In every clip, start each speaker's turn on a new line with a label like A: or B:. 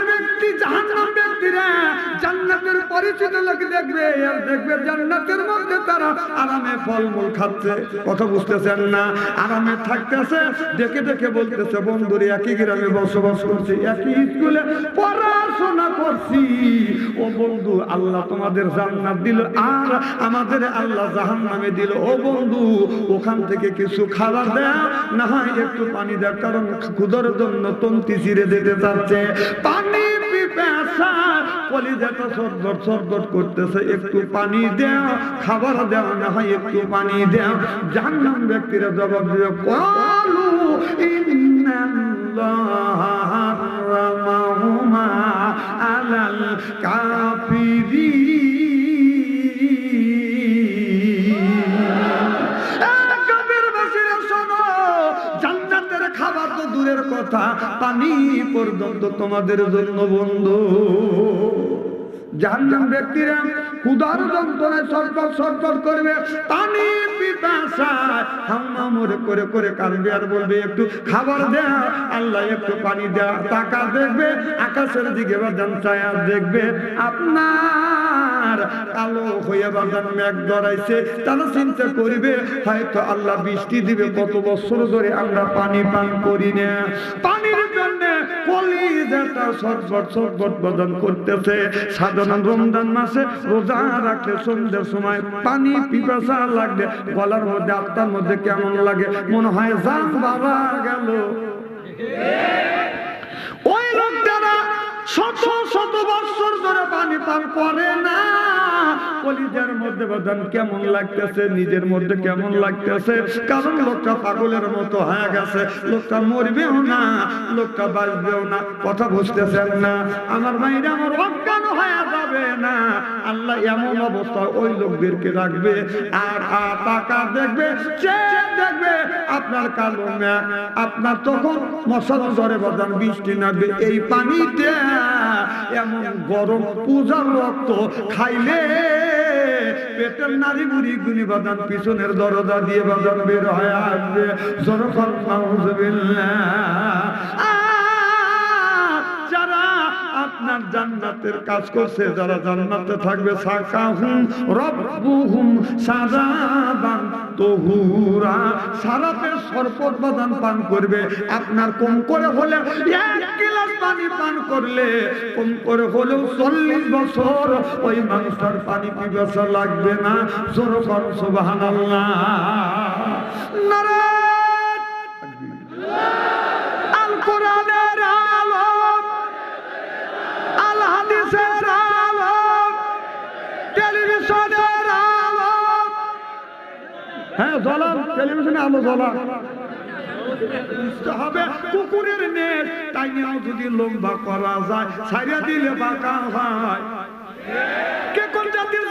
A: ব্যক্তি ব্যক্তিরা দেখবে দেখবে তারা আরামে ফলমূল খাচ্ছে। বুঝতেছেন না? আরামে থাকতেছে বসবাস করছি, একই স্কুলে পড়াশোনা করছি। ও বন্ধু, আল্লাহ তোমাদের জান্নাত দিল, আর আমাদের আল্লাহ জাহান্নামে দিল। ও বন্ধু, ওখান থেকে কিছু খাবার দেয়া, না হয় একটু পানি দেয়, কারণ ক্ষুদর জন্য তন্তি চিরে দিতে চাচ্ছে। পানি পিপাসা কলিজাটা সরদর সরদর করতেছে, একটু পানি দেও খাবার দেও না হয়, একটু পানি দেও জাহান্নাম ব্যক্তিরা জবাব দিয়ে কলু খাবার তো দূরের কথা। পানি পর্যন্ত তোমাদের জন্য বন্ধু। জাহান্নাম ব্যক্তিরা ক্ষুধার যন্ত্রণায় সরকার সরকার করবে। পানি হাম্মা মরে করে করে কাঁদবে আর বলবে, একটু খাবার দেয়া আল্লাহ একটু পানি দেয়া টাকা দেখবে, আকাশের দিকে বাদান ছায়া দেখবে, আপনার কালো হয়ে মেঘ তারা চিন্তা করবে। হয়তো আল্লাহ বৃষ্টি দিবে, কত বছর ধরে আমরা পানি পান করি না। পানির জন্য কলিজাটা সরবট সরবট বদন করতেছে। রমজান মাসে রোজা রাখলে সন্ধ্যের সময় পানি, পিপাসা লাগবে। গলার মধ্যে আত্মার মধ্যে কেমন লাগে? মনে হয় জান বাবা গেল। লোকটারা শত শত বছর ধরে পানি পান করে না। মধ্যে কেমন লাগতেছে, নিজের মধ্যে কেমন লাগতেছে? কারণ লোকটা পাগলের মতো হয়ে গেছে, লোকটা মরবেও না, লোকটা না, কথা বুঝতেছেন না। আমার আমার যাবে না। আল্লাহ এমন অবস্থা ওই লোকদেরকে রাখবে, আর টাকা দেখবে দেখবে আপনার কালো আপনার তখন মশাল ধরে বাদান বৃষ্টি নামবে, এই পানিটা এমন গরম পূজার রক্ত খাইলে পেটের নারী মুড়ি গুলি বাদান পিছনের দরজা দিয়ে বাদান বের হয়ে আসবে। জনকল যারা আপনার জান্নাতের কাজ করছে, যারা জান্নাতে থাকবে সাকাহুম রব্বুহুম সারাবান তহুরা। সারাতে সরপত বাদান পান করবে, আপনার কম করে হলে এক গিলাস পানি পান করলে, কম করে হলেও চল্লিশ বছর ওই মানুষটার পানি পিপাসা লাগবে না। জোর কর, সুবহানাল্লাহ। নারায়ণ হ্যাঁ জ্বলান টেলিভিশনে আলো জ্বলান হবে কুকুরের নেট তাই লম্বা করা যায় ছাইরা দিলে বাঁকা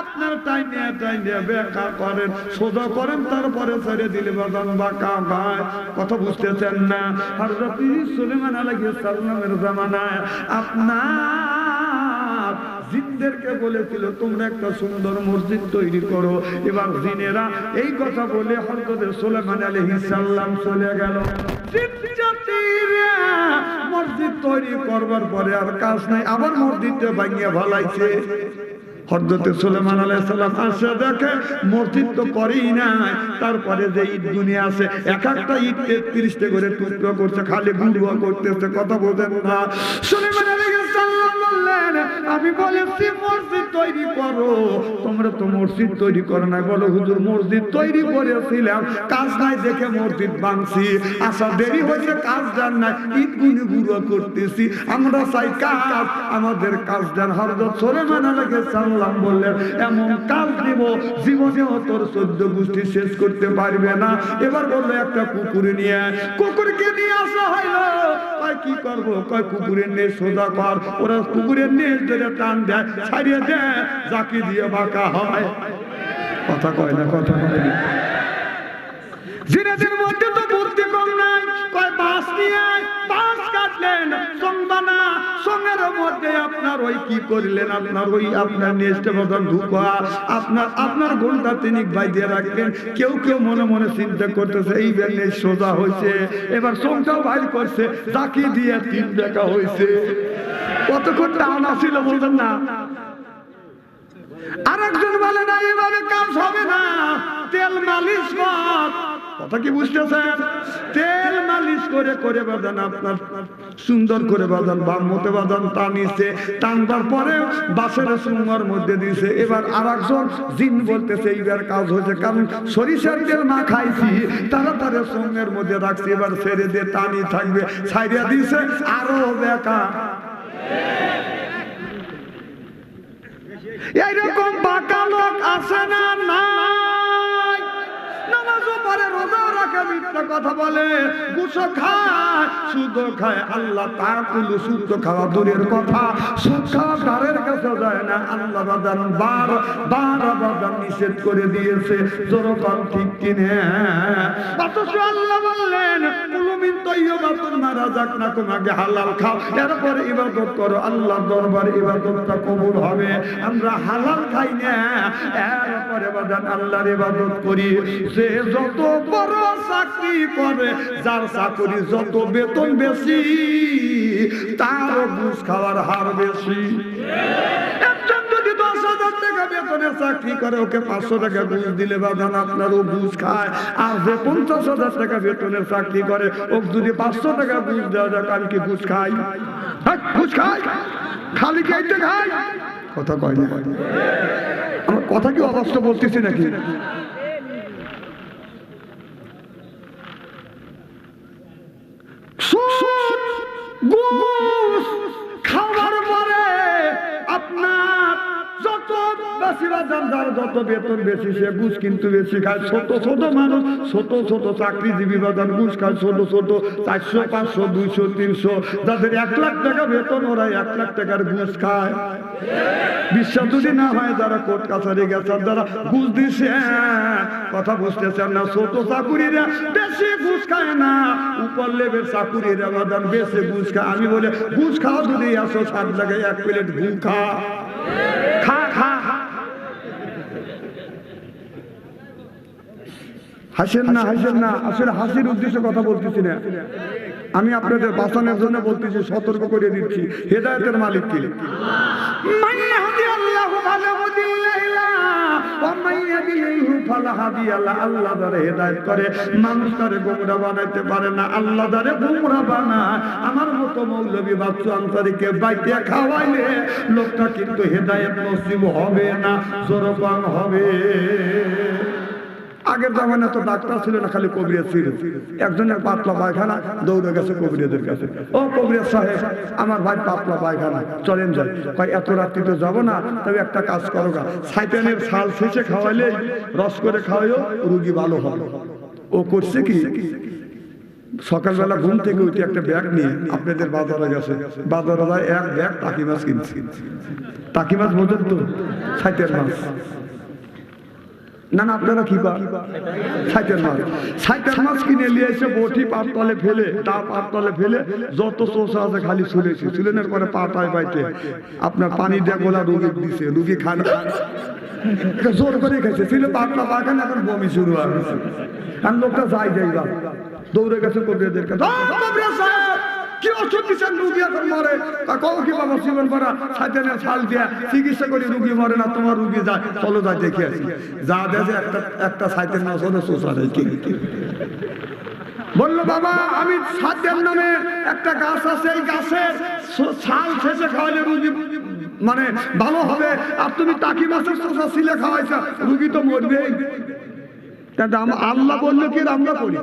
A: আপনার করেন। সোজা করেন, তারপরে ছেড়ে দিলে বাঁকা ভাই কথা বুঝতেছেন না? সুলেমান সালামের জামানায় আপনার জিনদেরকে বলেছিল, তোমরা একটা সুন্দর মসজিদ তৈরি করো। এবার জিনেরা এই কথা বলে হযরত সুলেমান আলাইহিস সালাম চলে গেল। জিন জাতিরা করবার পরে আর কাজ নাই, আবার মসজিদটা ভাঙিয়ে ভালাইছে দেখে মসজিদ তারপরে যে ঈদ দুনিয়া আছে, এক একটা ঈদ করে টুকরো করছে, খালি করতেছে, কথা না। আমি বলেছি, মসজিদ তৈরি করো। তোমরা তো মসজিদ তৈরি করো না বলো হুজুর, মসজিদ তৈরি করেছিলাম, কাজ নাই দেখে মসজিদ বানছি আসা দেরি হয়েছে, কাজ জান নাই, ঈদ গুনি গুঁড়ো করতেছি। আমরা চাই কাজ আমাদের কাজ জান হরদত সুলেমান আলাইহিস সালাম বললেন, এমন কাজ দিব জীবনেও তোর চোদ্দ গোষ্ঠী শেষ করতে পারবে না। এবার বলল, একটা কুকুর নিয়ে কুকুরকে নিয়ে আসা কয়, কি করব? কয়, কুকুরের নেশ সোজা কর। ওরা কুকুরের নেশ ধরে টান দেয়, ছাড়িয়ে দেয় জাকি দিয়ে বাঁকা হয়। কথা কয় না, কথা কয় না। জিনেদের মধ্যে আপনার ওই কি করলেন? ওই আপনার আপনার আপনার ঘণ্টা তিনি বাইরে রাখবেন কেউ কেউ মনে মনে চিন্তা করতেছে, এই ব্যান্ডে সোজা হয়েছে। এবার সংসার বাইর করছে চাকি দিয়ে তিন টাকা হয়েছে। কতক্ষণ টান আসিল বলতেন না? আরেকজন বলে, না, এভাবে কাজ হবে না। তেল মালিশ কর। কথা কি বুঝতেছেন? তেল মালিশ করে করে বাদান আপনার, সুন্দর করে বাদান বাম মতে টানিছে টানবার পরে বাসের মধ্যে দিছে। এবার আর একজন জিন বলতেছে, এইবার কাজ হয়েছে, কারণ সরিষার তেল না খাইছি সঙ্গের মধ্যে রাখছি, এবার ছেড়ে দিয়ে টানি থাকবে। দিছে, আরও এইরকম বাঁকা লোক না? আল্লাহ না, আল্লাহ নিষেধ করে দিয়েছে ঠিক কিনে। অথচ আল্লাহ বললেন রাযাকনাকুম, আগে হালাল খাও, এরপর ইবাদত করো, আল্লাহর দরবারে ইবাদতটা কবুল হবে। আমরা হালাল খাই না, এরপরে বাদান আল্লাহর ইবাদত করি। সে যত বড় চাকরি করে যার চাকরি যত বেতন বেশি তার বুঝ খাওয়ার হার বেশি। চাকরি করে ওকে পাঁচশো টাকা ঘুষ দিলে ঘুষ খায়। আর টাকা বেতনে চাকরি করে যদি পাঁচশো টাকা ঘুষ দেওয়া ঘুষ হ্যাঁ, ঘুষ খালি কথা কথা কি অবাস্তব বলতেছি নাকি? যার যত বেতন বেশি, সে ঘুষ কিন্তু বেশি খায়। ছোট ছোট মানুষ, ছোট ছোট চাকরিজীবী বাজার ঘুষ খায়। ছোট ছোট চারশো, পাঁচশো, দুইশো, তিনশো। যাদের এক লাখ টাকা বেতন ওরা এক লাখ টাকার ঘুষ খায়। বিশ্বাস যদি না হয়, যারা কোর্ট কাছারি গেছে যারা ঘুষ দিছে, কথা বুঝতেছেন না। ছোট চাকুরিরা বেশি ঘুষ খায় না। উপর লেভেল চাকুরিরা বাদান বেশি ঘুষ খায়। আমি বলে, ঘুষ খাওয়া যদি আসো সাত জায়গায় এক প্লেট ঘু খা। খা খা। হাসেন না হাসেন না, আসলে হাসির উদ্দেশ্যে কথা বলতেছি না। আমি আপনাদের বাঁচানোর জন্য বলতেছি, সতর্ক করে দিচ্ছি। হেদায়তের মালিক কি? আল্লাহ লোকটা কিন্তু হেদায়ত নসিব হবে না সরপান হবে। আগের জামানে তো ডাক্তার ছিল না, খালি কবিরাজ ছিল। একজনের পাতলা পায়খানা, দৌড়ে গেছে কবিরাজের কাছে। ও কবিরাজ সাহেব, আমার ভাই পাতলা পায়খানা, চলেন যাই। ভাই এত রাত্রি তো যাব না, তবে একটা কাজ করো গা। সাইটানের ছাল শেষে খাওয়াইলে রস করে খাওয়াইও রুগী ভালো হবে। ও করছে কি? সকালবেলা ঘুম থেকে উঠে একটা ব্যাগ নিয়ে আপনাদের বাজারে গেছে। বাজারে এক ব্যাগ টাকি মাছ কিনছে। টাকি মাছ বোঝেন তো? সাইটের মাছ। না না আপনারা কি পান সাইটের মাছ। সাইটের মাছ কিনে নিয়ে এসে বটি পার তলে ফেলে তা পার তলে ফেলে যত চোষা আছে খালি ছুলেছি। ছুলেনের পরে পাটায় পাইতে আপনার পানি দিয়ে গোলা রুগী দিছে রুগী খান। জোর করে খেয়েছে। ছিল পাতলা পাখানা এখন বমি শুরু আর লোকটা যাই যাই দৌড়ে গেছে কবিরাদের কাছে "ও, কবিরাজ সাহেব, কি চিকিৎসা করে, রুগী মরে না, তোমার রুগী যা দেখে একটা একটা বলল, বাবা, আমি সাতের নামে একটা গাছ আছে, এই গাছের ছাল শেষে খাওয়ালে রুগী মানে ভালো হবে। আর তুমি টাকি মাছের শোষা ছিলে খাওয়াইছ, রুগী তো আম- আল্লাহ বলল কি, আমরা করি।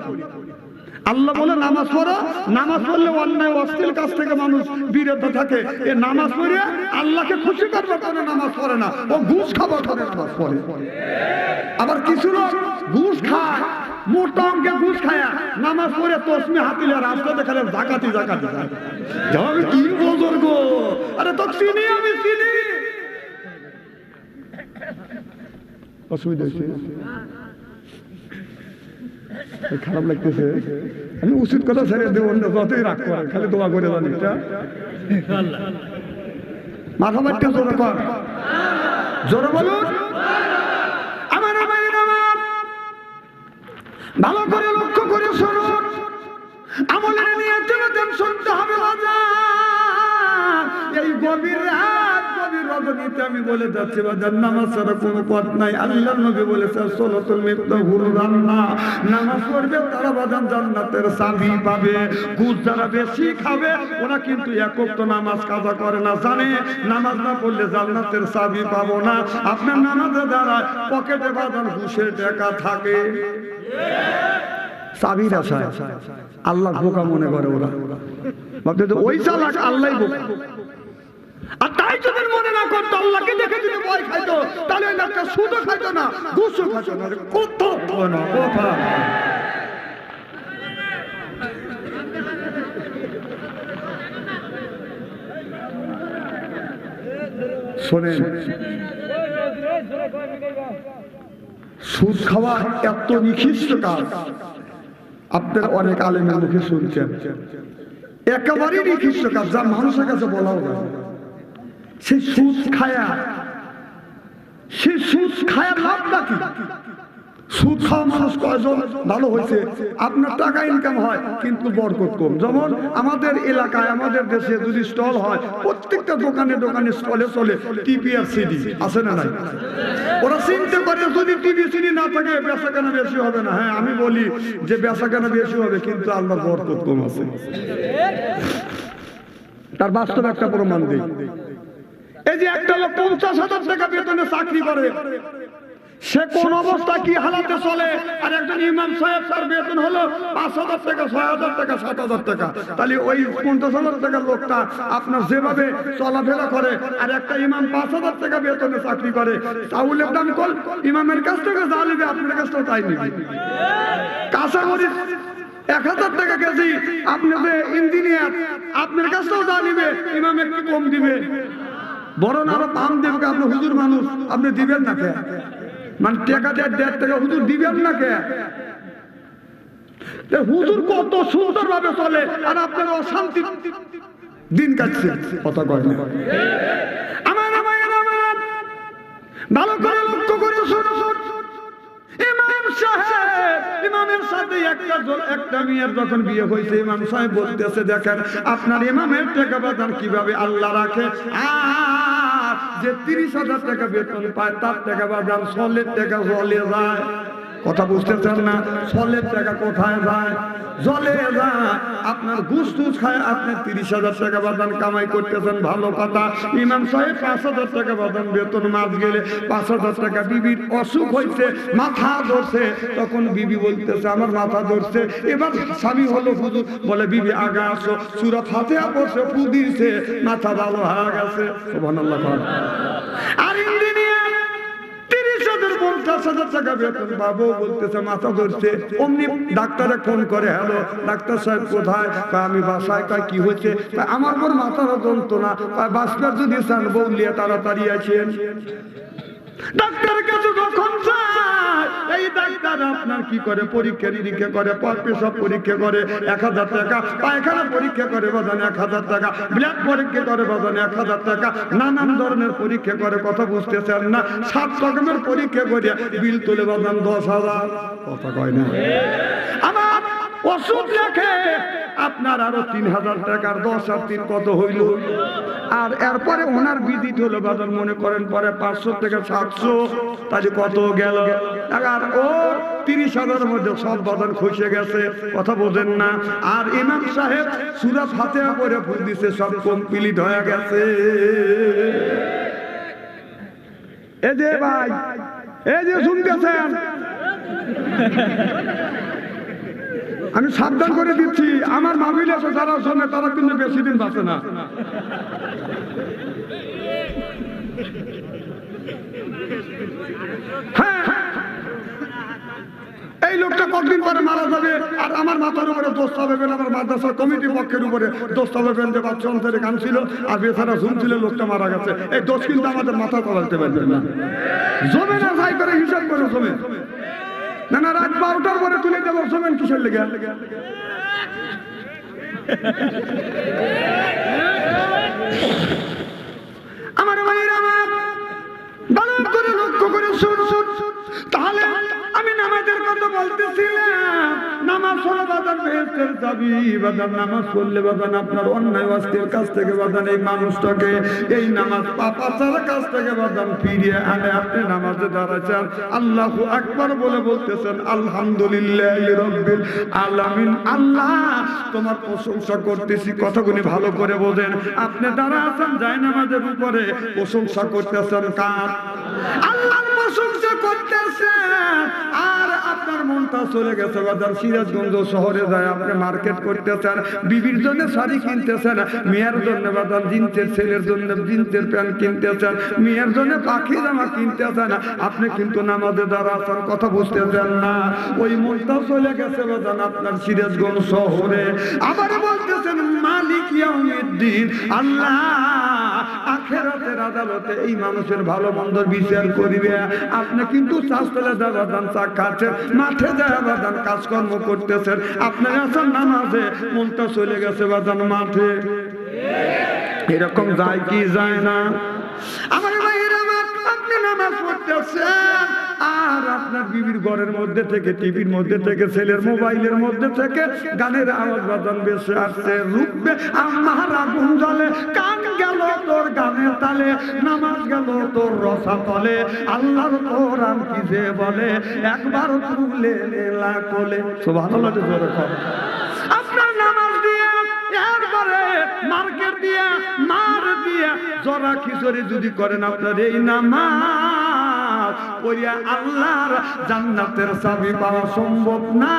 A: আল্লাহ বলে নামাজ পড়ো, নামাজ পড়লে অন্যায়, অশ্লীল কাজ থেকে মানুষ বিরত থাকে। এ নামাজ পড়ে আল্লাহকে খুশি করবে কোনো নামাজ পড়ে না। ও ঘুষ খাবার করে নামাজ পড়ে। আবার কিছু লোক ঘুষ খায়, মোটা অঙ্কে ঘুষ খায়। নামাজ পড়ে তসমি হাতিলে রাস্তা দেখালে জাকাতি জাকাতি আমি কি বলব গো? আরে তো চিনি, আমি চিনি। অসুবিধা খারাপ লাগতেছে। আমি উচিত কথা ছেড়ে দেবো অন্য যতই রাগ করে, খালি দোয়া করে জানি মাথা মারতে জোরে কর। জোরে বলুন। আমার ভালো করে লক্ষ্য করে শুনুন। আমলের নিয়ে দেন শুনতে হবে এই গভীর রাত আমি বলে যাচ্ছি নামাজ ছাড়া কোনো পথ নাই। আল্লাহ নবী বলেছে সোলতুল মিফতাহ হুরু রান্না নামাজ পড়বে, তারা বাজান জান্নাতের চাবি পাবে। ঘুষ যারা বেশি খাবে, ওরা কিন্তু একক তো নামাজ কাজা করে না, জানে? নামাজ না পড়লে জান্নাতের চাবি পাবো না। আপনার নামাজের দ্বারা পকেটে বাজান ঘুষের টাকা থাকে। চাবির আশায়। আল্লাহ বোকা মনে করে ওরা। ওই চালাক আল্লাহ বোকা। আর তাই যদি মনে না করতো, আল্লাহকে দেখে যদি ভয় খাইতো, তাহলে লোকটা সুদও খাইতো না খাইতো না কত কথা সুদ খাওয়া এত নিখিষ্ট কাজ। আপনারা অনেক আলেমের মুখে শুনছেন। একেবারেই নিখিষ্ট কাজ, যা মানুষের কাছে বলাও যায় সেই সুদ খায়া। সেই সুদ খায়া লাভটা কি সুদ খাওয়া মানুষ কয়জন? ভালো হয়েছে। আপনার টাকা ইনকাম হয়, কিন্তু বরকত কম। যেমন আমাদের এলাকায়, আমাদের দেশে যদি স্টল হয়, প্রত্যেকটা দোকানে দোকানে স্টলে চলে টিভি আর সিডি আছে না নাই? ওরা চিনতে পারে যদি টিভি সিডি না থাকে বেচা কেনা বেশি হবে না। হ্যাঁ আমি বলি যে বেচা কেনা বেশি হবে, কিন্তু আল্লাহ বরকত কম আছে। তার বাস্তব একটা প্রমাণ দিই। এই যে একটা লোক পঞ্চাশ হাজার টাকা বেতনে চাকরি করে, সে কোন অবস্থা কি হালাতে চলে? আর একজন ইমাম সাহেব স্যার বেতন হলো পাঁচ হাজার টাকা, ছয় হাজার টাকা, সাত হাজার টাকা। তাহলে ওই পঞ্চাশ হাজার টাকার লোকটা আপনার যেভাবে চলাফেরা করে, আর একটা ইমাম পাঁচ হাজার টাকা বেতনে চাকরি করে, চাউলের দাম কল, ইমামের কাছ থেকে যা নেবে আপনার কাছ থেকে তাই নেবে। কাঁচামরিচ এক হাজার টাকা কেজি, আপনি ইঞ্জিনিয়ার, আপনার কাছ থেকেও যা নিবে, ইমাম একটু কম দিবে। বরং আরও পাম দেবে আপনি হুজুর মানুষ, আপনি দিবেন না কে? মানে টাকা দেড় দেড় টাকা হুজুর দিবেন না কে? হুজুর কত সুন্দর ভাবে চলে, আর আপনার অশান্তি দিন কাটছে। কথা কয় না। আমার আমার আমার, ভালো করে লক্ষ্য করে ইমাম সাহেব, ইমামের সাথে একটা একটা মেয়ের যখন বিয়ে হয়েছে, ইমাম সাহেব বলতেছে, দেখেন, আপনার ইমামের টাকা বেতন কীভাবে আল্লাহ রাখে? যে তিরিশ হাজার টাকা বেতন পায় তার টাকা বাজার সলের টাকা জলে যায় কথা বুঝতেছেন না? সলের টাকা কোথায় যায় জলে যায় আপনার ঘুষ টুস খায়, আপনি তিরিশ হাজার টাকা বাদান কামাই করতেছেন, ভালো কথা। ইমাম সাহেব পাঁচ হাজার টাকা বাদান বেতন মাস গেলে পাঁচ হাজার টাকা বিবির অসুখ হয়েছে মাথা ধরছে। তখন বিবি বলতেছে, আমার মাথা ধরছে। এবার স্বামী হলো হুজুর, বলে, বিবি, আগা আসো। সুরত হাতে পড়ছে ফু দিয়েছে মাথা ভালো হয়ে গেছে। পঞ্চাশ হাজার টাকা মাথা ধরছে। অমনি ডাক্তারে ফোন করে, হ্যালো, ডাক্তার সাহেব কোথায়? আমি বাসায়। কয়, কি হয়েছে? আমার পর মাথার যন্ত্রণা। বাসটা যদি চান বউলিয়া তাড়াতাড়ি আছেন ডাক্তারের কাছে এই ডাক্তার আপনার কি করে? পরীক্ষা নিরীক্ষা করে পেশাব পরীক্ষা করে, এক হাজার টাকা। পায়খানা পরীক্ষা করে, বাজান এক হাজার টাকা। ব্লাড পরীক্ষা করে, বাজান এক হাজার টাকা। নানান ধরনের পরীক্ষা করে, কথা বুঝতেছেন না? সাত রকমের পরীক্ষা করে, বিল তুলে বাজান দশ হাজার। কথা কয় না। আমার ওষুধ লেখে আপনার আরও তিন হাজার টাকার দশ আর তিন কত হইল? আর এরপরে ওনার বিদিত হলো বাজার মনে করেন পরে পাঁচশো থেকে সাতশো। তাহলে কত গেল? আর ও তিরিশ হাজারের মধ্যে সব বাজার খসে গেছে, কথা বোঝেন না। আর ইমাম সাহেব সুরাত হাতে করে ফুল দিছে, সব কমপ্লিট হয়ে গেছে। এ যে ভাই, এই যে শুনতেছেন? আমি সাবধান করে দিচ্ছি। আমার মাহফিল আছে, যারা শোনে, তারা কিন্তু বেশি দিন বাঁচে না। হ্যাঁ এই লোকটা কতদিন পরে মারা যাবে? আর আমার মাথার উপরে দোষ পাবেন আমার মাদ্রাসার কমিটি পক্ষের উপরে দোষ পাবেন যে বাচ্চা অন্তরে গান ছিল আর বেচারা ঝুমছিল লোকটা মারা গেছে। এই দোষ কিন্তু আমাদের মাথা চালাতে পারবেন না। জমে না, যাই করে হিসাব করে জমে। না না, রাত বারোটার পরে তুলে দেবো, শোনেন কিসের লেগে। আমার ভাইয়ের আমার। ভালো করে লক্ষ্য করে শুন। তাহলে আমি নামাজের কথা বলতেছিলাম। নামাজ হলো বাদান চাবি, বাদান নামাজ পড়লে বাদান আপনার অন্যায় অস্তির কাছ থেকে বাদান এই মানুষটাকে, এই নামাজ পাপাচার কাছ থেকে বাদান ফিরিয়ে আনে। আপনি নামাজে দাঁড়াচ্ছেন আল্লাহ একবার বলে বলতেছেন, আলহামদুলিল্লাহ আলামিন। আল্লাহ, তোমার প্রশংসা করতেছি, কথাগুলি ভালো করে বোঝেন। আপনি দাঁড়া আছেন যায় নামাজের উপরে। প্রশংসা করতেছেন কার? আল্লাহর প্রশংসা করতেছেন আর আপনার মনটা চলে গেছে বাজার, সিরাজগঞ্জ শহরে যায়, আপনি মার্কেট করতেছেন, বিবির জন্য শাড়ি কিনতেছেন, মেয়ের জন্য বাজার, জিন্সের, ছেলের জন্য জিন্সের প্যান্ট কিনতেছেন, মেয়ের জন্য পাখি জামা কিনতেছেন। আপনি কিন্তু নামাজে দাঁড়াচ্ছেন কথা বুঝতেছেন না। ওই মনটা চলে গেছে বাজান আপনার সিরাজগঞ্জ শহরে। আবার বলতেছেন, মালিক ইয়াউমিদ্দিন, আল্লাহ আখেরাতের আদালতে এই মানুষের ভালো মন্দ বিচার করিবে। আপনি কিন্তু চাষতলে যাবাদান চা কাজকর্ম করতেছেন। আপনার আছেন নামাজে মনটা চলে গেছে বাদান মাঠে। এরকম যায় কি যায় না? আমার আপনি নামাজ পড়তেছেন। আর আপনার বিবির ঘরের মধ্যে থেকে, টিভির মধ্যে থেকে, ছেলের মোবাইলের মধ্যে থেকে গানের আওয়াজ বাজান বেশি আসছে রূপবে আমার আগুন জলে কান গেল তোর গানের তালে, নামাজ গেল তোর রসা তলে, আল্লাহর কোরআন কি যে বলে, একবার তুলে লেলা কোলে। সুবহানাল্লাহ জোরে কর। আপনার নামাজ দিয়ে, একবারে মার্কেট দিয়ে, মার দিয়ে, জরা খিচুড়ি যদি করেন আপনার এই নামাজ। আল্লাহর জান্নাতের চাবি পাওয়া সম্ভব না।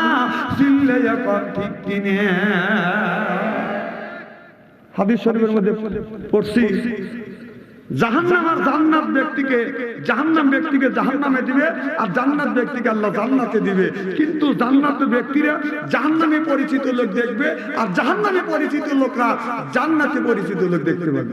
A: এখন ঠিক কিনে হাদিস শরীফের মধ্যে পড়ছি, জাহান্নাম ব্যক্তিকে দিবে আর ব্যক্তিকে দিবে। কিন্তু জান্নাত ব্যক্তিরা জাহান্নামে পরিচিত লোক দেখবে আর জাহান্নামে পরিচিত লোকরা জান্নাতে পরিচিত লোক দেখতে পাবে।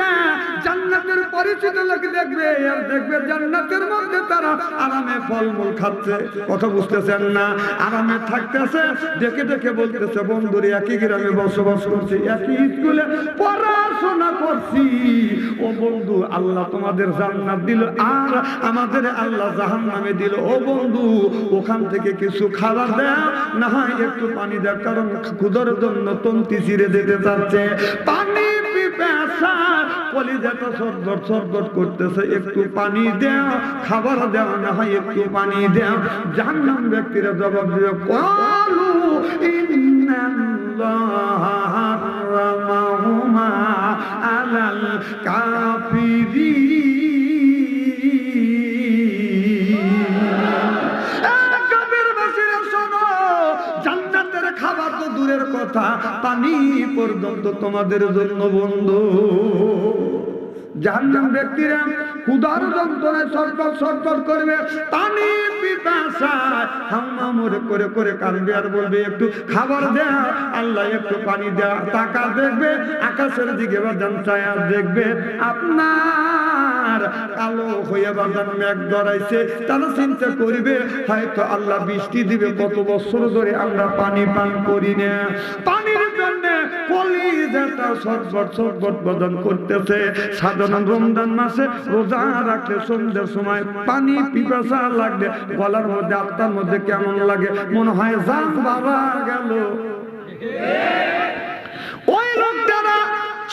A: ব্যক্তিরা জান্নাতের পরিচিত লোক দেখবে, আর দেখবে জান্নাতের মধ্যে তারা আরামে ফলমূল খাচ্ছে। কথা বুঝতেছেন না? আরামে থাকতেছে বলতেছে, বন্ধুরে, একই গ্রামে বসবাস করছি, একই স্কুলে পড়াশোনা করছি। ও বন্ধু, আল্লাহ তোমাদের জান্নাত দিল, আর আমাদের আল্লাহ জাহান্নামে দিল। ও বন্ধু, ওখান থেকে কিছু খাবার দেয়, না হয় একটু পানি দেয়, কারণ ক্ষুদর জন্য তন্তি চিরে দিতে চাচ্ছে। পানি পানি দেও, খাবার দেও, না হয় একটু পানি দেও। জাহান্নাম ব্যক্তিরা জবাব দিবে কলু ইন্নাল্লাহ হারামাহুমা কথা পানি পর্যন্ত তোমাদের জন্য বন্ধু। জাহান্নাম ব্যক্তিরা ক্ষুধার যন্ত্রণায় সরকর সরকর করবে, পানি করে করে আর বলবে, একটু খাবার দেয়া পানি দেয়া টাকা দেখবে, আকাশের দিকে দেখবে, আপনার আর কালো হয়ে বাজান মেঘ ধরাইছে, তারা চিন্তা করবে, হয়তো আল্লাহ বৃষ্টি দিবে, কত বছর ধরে আমরা পানি পান করি না। পানির জন্য সাধারণ রমজান মাসে রোজা সময় পানি গলার মধ্যে মধ্যে কেমন লাগে? মনে হয় জান বাবা গেল। ওই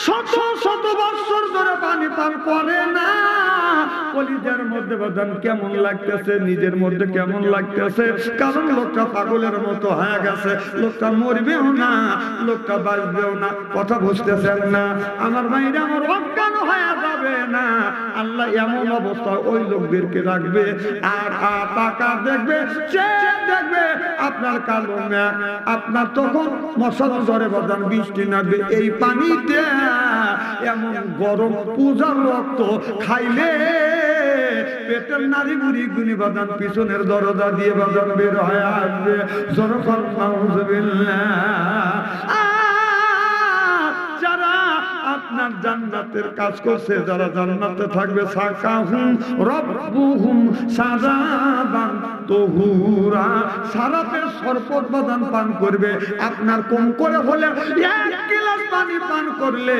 A: শত শত বছর ধরে পানি পান করে না। কলিজার মধ্যে বাদান কেমন লাগতেছে? নিজের মধ্যে কেমন লাগতেছে? কারণ লোকটা পাগলের মতো হয়ে গেছে। লোকটা মরবেও না, লোকটা বাঁচবেও না, কথা বুঝতেছেন না। আমার বাইরে আমার অজ্ঞান হয়ে যাবে না। আল্লাহ এমন অবস্থা ওই লোকদেরকে রাখবে। আর টাকা দেখবে? দেখবে। আপনার কালো ম্যাক আপনার তখন মশাল জ্বরে বাদান বৃষ্টি নামবে। এই পানিতে এমন গরম, পূজার রক্ত খাইলে পেটের নারী বুড়ি গুলি বাদান পিছনের দরজা দিয়ে বাদান বের হয়ে আসবে। জনফল যারা জান্নাতের কাজ করছে। যারা জান্নাতে থাকবে, সাকাহুম রব্বুহুম তহুরা সারাতে বাদান পান করবে। আপনার কম করে হলে এক গ্লাস পানি পান করলে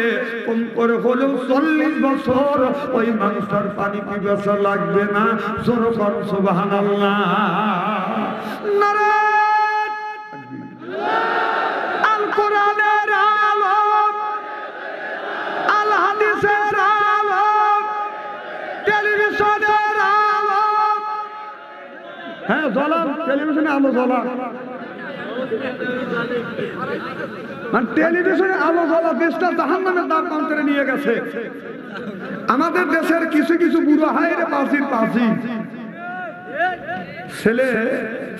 A: কম করে হলেও চল্লিশ বছর ওই মানুষটার পানি পিপাসা লাগবে না। জোরকর সুবাহান হ্যাঁ জ্বলা টেলিভিশনে আলো জ্বলা। মানে টেলিভিশনে আলো জ্বলা, দেশটা জাহান নামের দাম করে নিয়ে গেছে। আমাদের দেশের কিছু কিছু বুড়ো হায় রে পাশির পাশি ছেলে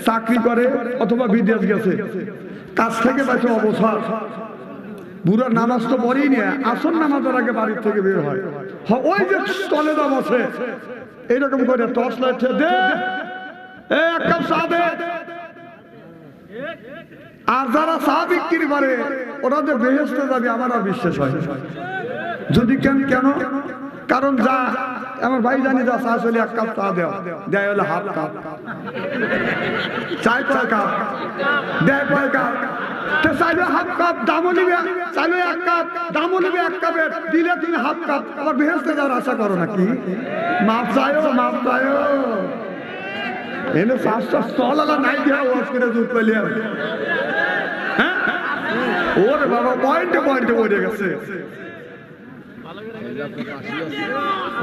A: চাকরি করে অথবা বিদেশ গেছে। কাজ থেকে বাঁচে অবসর। বুড়ো নামাজ তো পড়েই নিয়ে আসল নামাজের আগে বাড়ির থেকে বের হয়। ওই যে স্টলে দাম আছে, এইরকম করে টর্চ লাইট দে। এক দে। আর যারা চা বিক্রি করে ওরা যে বেহেস্তে যাবে আমার আর বিশ্বাস হয়। যদি কেন কেন? কারণ যা, আমার ভাই জানি যা চা চলে এক কাপ চা দেওয়া দেয় হলে হাফ কাপ। চায় কয় কাপ। দেয় কয় কাপ। চাইলে কাপ, দামও এক কাপ এক কাপ। আশা করো নাকি? মাপ চাইও মাপ চাইও এনে পাঁচটা স্টল আলা নাই দেওয়া ওয়াজ করে দুধ পেলে হ্যাঁ? ওরে বাবা পয়েন্টে পয়েন্টে পড়ে গেছে।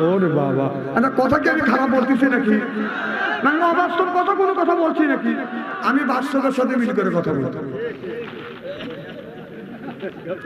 A: ওরে বাবা। একটা কথা কি আমি খারাপ বলতেছি নাকি? না অবাস্তব কথা কোনো কথা বলছি নাকি? আমি বাস্তবের সাথে মিল করে কথা বলতে